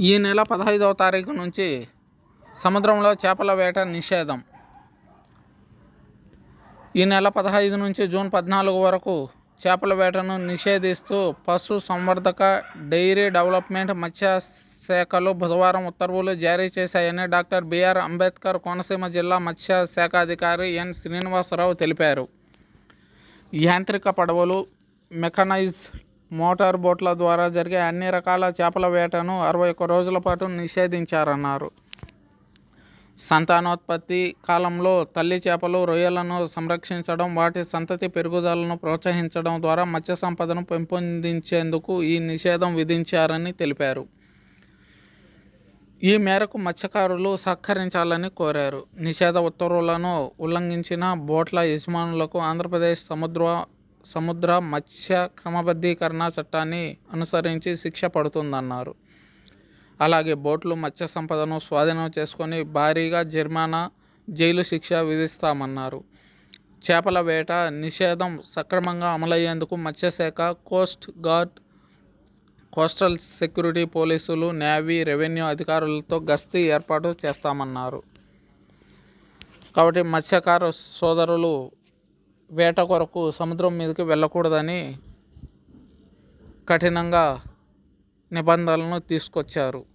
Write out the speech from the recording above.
ఈ నెల పదహైదవ తారీఖు నుంచి సముద్రంలో చేపల వేట నిషేధం. ఈ నెల పదహైదు నుంచి జూన్ పద్నాలుగు వరకు చేపల వేటను నిషేధిస్తూ పశు సంవర్ధక డైరీ డెవలప్మెంట్ మత్స్య శాఖలు బుధవారం ఉత్తర్వులు జారీ చేశాయని డాక్టర్ బిఆర్ అంబేద్కర్ కోనసీమ జిల్లా మత్స్య శాఖ అధికారి ఎన్ శ్రీనివాసరావు తెలిపారు. యాంత్రిక పడవలు మెకనైజ్ మోటార్ బోట్ల ద్వారా జరిగే అన్ని రకాల చేపల వేటను అరవై ఒక్క రోజుల పాటు నిషేధించారన్నారు. సంతానోత్పత్తి కాలంలో తల్లి చేపలు రొయ్యలను సంరక్షించడం వాటి సంతతి పెరుగుదలను ప్రోత్సహించడం ద్వారా మత్స్య సంపదను పెంపొందించేందుకు ఈ నిషేధం విధించారని తెలిపారు. ఈ మేరకు మత్స్యకారులు సహకరించాలని కోరారు. నిషేధ ఉత్తర్వులను ఉల్లంఘించిన బోట్ల యజమానులకు ఆంధ్రప్రదేశ్ సముద్ర సముద్ర మత్స్య క్రమబద్ధీకరణ చట్టాన్ని అనుసరించి శిక్ష పడుతుందన్నారు. అలాగే బోట్లు మత్స్య సంపదను స్వాధీనం చేసుకొని భారీగా జరిమానా జైలు శిక్ష విధిస్తామన్నారు. చేపల వేట నిషేధం సక్రమంగా అమలయ్యేందుకు మత్స్యశాఖ కోస్ట్ గార్డ్ కోస్టల్ సెక్యూరిటీ పోలీసులు నేవీ రెవెన్యూ అధికారులతో గస్తీ ఏర్పాటు చేస్తామన్నారు. కాబట్టి మత్స్యకార సోదరులు వేట కొరకు సముద్రం మీదకి వెళ్ళకూడదని కఠినంగా నిబంధనలను తీసుకొచ్చారు.